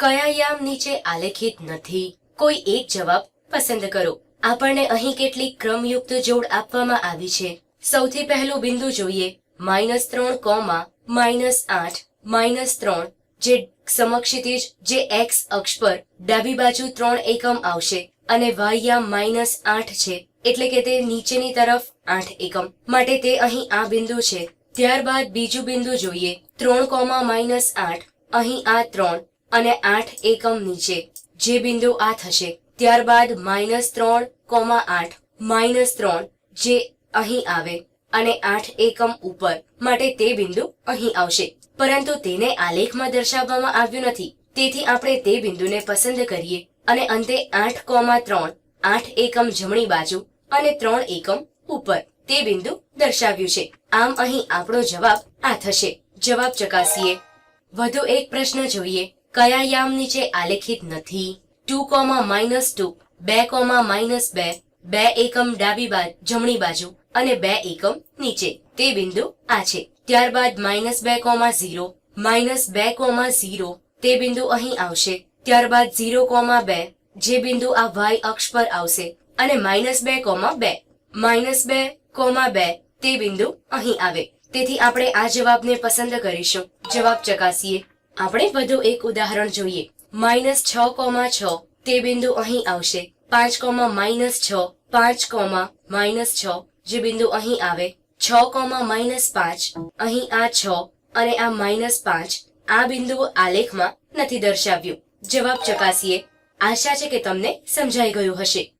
કયા યામ નીચે આલેખિત નથી, કોઈ એક જવાબ પસંદ કરો. આપણને અહીં કેટલીક ક્રમયુક્ત જોડ આપવામાં આવી છે. સૌથી પહેલું બિંદુ જોઈએ, માઇનસ ત્રણ કોમા, માઇનસ આઠ, માઇનસ ત્રણ, જે સમક્ષિતિજ જે એક્સ અક્ષ પર ડાબી બાજુ ત્રણ એકમ આવશે અને વાય યામ માઇનસ આઠ છે, એટલે કે તે નીચેની તરફ આઠ એકમ. માટે તે અહીં આ બિંદુ છે. ત્યારબાદ બીજું બિંદુ જોઈએ, ત્રણ કોમા માઇનસ આઠ, અહીં આ ત્રણ અને આઠ એકમ નીચે. જે બિંદુ આ થશે, ત્યારબાદ માઇનસ ત્રણ કોમા આઠ, માઇનસ ત્રણ જે અહીં આવે, અને આઠ એકમ ઉપર માટે તે બિંદુ અહીં આવશે. પરંતુ તેને આલેખમાં દર્શાવવામાં આવ્યું નથી. તેથી આપણે તે બિંદુને પસંદ કરીએ અને અંતે આઠ કોમા ત્રણ, આઠ એકમ જમણી બાજુ અને ત્રણ એકમ ઉપર તે બિંદુ દર્શાવ્યું છે. આમ અહીં આપણો જવાબ આ થશે. જવાબ ચકાસીએ. વધુ એક પ્રશ્ન જોઈએ. કયા યામ નીચે આલેખિત નથી? ટુ કોમા માઇનસ ટુ, બે કોમા માઇનસ બે બે એકમ ડાબી બાજુ જમણી બાજુ અને બે એકમ નીચે. તે બિંદુ આ છે. ત્યારબાદ માઇનસ બે કોમા ઝીરો, માઇનસ બે કોમા ઝીરો, તે બિંદુ અહીં આવશે. ત્યારબાદ ઝીરો કોમા બે, જે બિંદુ આ વાય અક્ષ પર આવશે અને માઇનસ બે કોમા બે. માઇનસ બે કોમા બે, તે બિંદુ અહીં આવે. તેથી આપણે આ જવાબને પસંદ કરીશું. જવાબ ચકાસીએ. આપણે વધુ એક ઉદાહરણ જોઈએ. માઇનસ છ કોમા છ, તે બિંદુ અહીં આવશે. પાંચ કોમા માઇનસ છ, પાંચ કોમા માઇનસ છ, જે બિંદુ અહીં આવે. છ કોમા માઇનસ પાંચ, અહીં આ છ અને આ માઇનસ પાંચ, આ બિંદુ આલેખમાં નથી દર્શાવ્યું. જવાબ ચકાસીએ. આશા છે કે તમને સમજાઈ ગયું હશે.